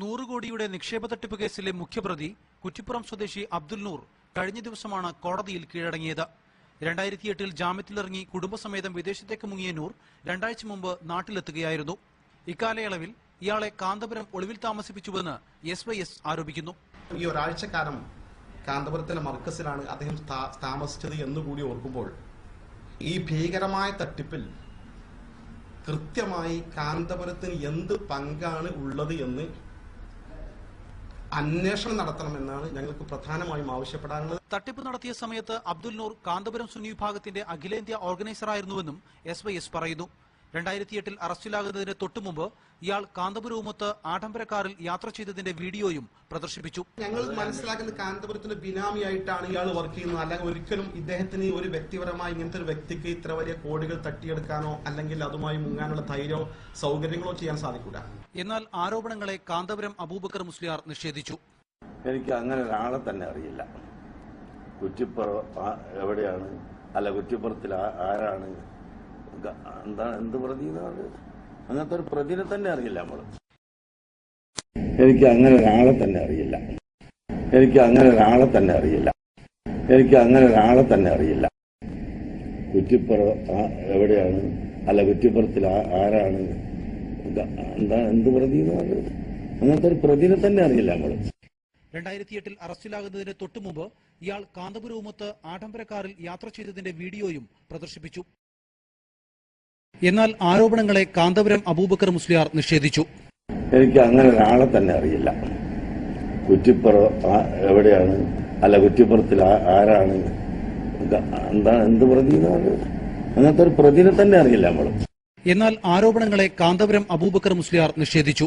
നൂറ് കോടിയുടെ നിക്ഷേപ തട്ടിപ്പ് കേസിലെ മുഖ്യപ്രതി കുറ്റിപ്പുറം സ്വദേശി അബ്ദുൽ നൂർ കഴിഞ്ഞ ദിവസമാണ് കോടതിയിൽ കീഴടങ്ങിയത്. രണ്ടായിരത്തി എട്ടിൽ ജാമ്യത്തിലിറങ്ങി കുടുംബസമേതം വിദേശത്തേക്ക് മുങ്ങിയ നൂർ രണ്ടാഴ്ച മുമ്പ് നാട്ടിലെത്തുകയായിരുന്നു. ഇക്കാലയളവിൽ ഇയാളെ കാന്തപുരം ഒളിവിൽ താമസിപ്പിച്ചുവെന്ന് എസ് വൈ എസ് ആരോപിക്കുന്നു. ഈ ഒരാഴ്ചക്കാലം കാന്തപുരത്തിലെ മർക്കസിലാണ് അദ്ദേഹം താമസിച്ചത് എന്നുകൂടി ഓർക്കുമ്പോൾ ഈ ഭീകരമായ തട്ടിപ്പിൽ കൃത്യമായി കാന്തപുരത്തിന് എന്ത് പങ്കാണ് ഉള്ളത് എന്ന് അന്വേഷണം നടത്തണമെന്നാണ് ഞങ്ങൾക്ക് പ്രധാനമായും ആവശ്യപ്പെടാനുള്ളത്. തട്ടിപ്പ് നടത്തിയ സമയത്ത് അബ്ദുൽ നൂർ കാന്തപുരം സുനി വിഭാഗത്തിന്റെ അഖിലേന്ത്യാ ഓർഗനൈസറായിരുന്നുവെന്നും എസ് വൈ എസ് പറയുന്നു. രണ്ടായിരത്തി എട്ടിൽ അറസ്റ്റിലാകുന്നതിന് തൊട്ടുമുമ്പ് ഇയാൾ കാന്തപുരവുമൊത്ത് ആഡംബര കാറിൽ യാത്ര ചെയ്തതിന്റെ വീഡിയോയും പ്രദർശിപ്പിച്ചു. ഞങ്ങൾ മനസ്സിലാക്കുന്ന കാന്തപുരത്തിന്റെ ബിനാമിയായിട്ടാണ് ഇയാൾ വർക്ക് ചെയ്യുന്നത്. അല്ലെങ്കിൽ ഒരിക്കലും ഇദ്ദേഹത്തിന് ഒരു വ്യക്തിപരമായി ഇങ്ങനത്തെ ഒരു വ്യക്തിക്ക് ഇത്ര വലിയ കോടികൾ തട്ടിയെടുക്കാനോ അല്ലെങ്കിൽ അതുമായി മുങ്ങാനുള്ള ധൈര്യമോ സൗകര്യങ്ങളോ ചെയ്യാൻ സാധിക്കൂല. എന്നാൽ ആരോപണങ്ങളെ കാന്തപുരം അബൂബക്കർ മുസ്ലിയാർ നിഷേധിച്ചു. എനിക്ക് അങ്ങനെ ഒരാളെ തന്നെ അറിയില്ല. കുറ്റിപ്പുറം എവിടെയാണ്? അല്ല കുറ്റിപ്പുറത്തിൽ ആരാണ്? എന്താ എന്ത് പ്രതി അങ്ങനത്തെ ഒരു പ്രതിനെ തന്നെ അറിയില്ല നമ്മൾ എനിക്ക് അങ്ങനെ ഒരാളെ തന്നെ അറിയില്ല. എനിക്ക് അങ്ങനെ ഒരാളെ തന്നെ അറിയില്ല. എനിക്ക് അങ്ങനെ ഒരാളെ തന്നെ അറിയില്ല. കുറ്റിപ്പുറ എവിടെയാണ്? അല്ല കുറ്റിപ്പുറത്തിൽ ആരാണ്? എന്താ എന്ത് പ്രതി അങ്ങനത്തെ ഒരു പ്രതിനെ തന്നെ അറിയില്ല നമ്മൾ രണ്ടായിരത്തി എട്ടിൽ അറസ്റ്റിലാകുന്നതിന് തൊട്ടുമുമ്പ് ഇയാൾ കാന്തപുരവുമൊത്ത് ആഡംബര കാറിൽ യാത്ര ചെയ്തതിന്റെ വീഡിയോയും പ്രദർശിപ്പിച്ചു. എന്നാൽ ആരോപണങ്ങളെ കാന്തപുരം അബൂബക്കർ മുസ്ലിയാർ നിഷേധിച്ചു. എനിക്ക് അങ്ങനെ ഒരാളെ തന്നെ അറിയില്ല. കുറ്റിപ്പുറ എവിടെയാണ്? അല്ല കുറ്റിപ്പുറത്തിൽ ആരാണ്? എന്താണ് എന്താ പ്രതി അങ്ങനത്തെ ഒരു പ്രതിനെ തന്നെ അറിയില്ല നമ്മൾ എന്നാൽ ആരോപണങ്ങളെ കാന്തപുരം അബൂബക്കർ മുസ്ലിയാർ നിഷേധിച്ചു.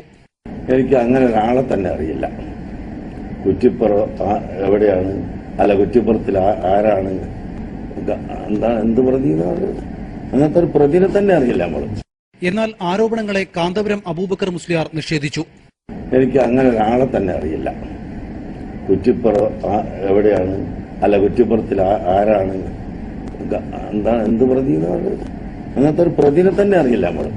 എനിക്ക് അങ്ങനെ ഒരാളെ തന്നെ അറിയില്ല. കുറ്റിപ്പുറ എവിടെയാണ്? അല്ല കുറ്റിപ്പുറത്തിൽ ആരാണ്? എന്താണ് എന്താ പ്രതി അങ്ങനത്തെ ഒരു പ്രതിനെ തന്നെ അറിയില്ല നമ്മൾ എന്നാൽ ആരോപണങ്ങളെ കാന്തപുരം അബൂബക്കർ മുസ്ലിയാർ നിഷേധിച്ചു. എനിക്ക് അങ്ങനെ ഒരാളെ തന്നെ അറിയില്ല. കുറ്റിപ്പുറം എവിടെയാണ്? അല്ല കുറ്റിപ്പുറത്തിൽ ആരാണ്? എന്താണ് എന്താ പ്രതി അങ്ങനത്തെ ഒരു പ്രതിനെ തന്നെ അറിയില്ല നമ്മൾ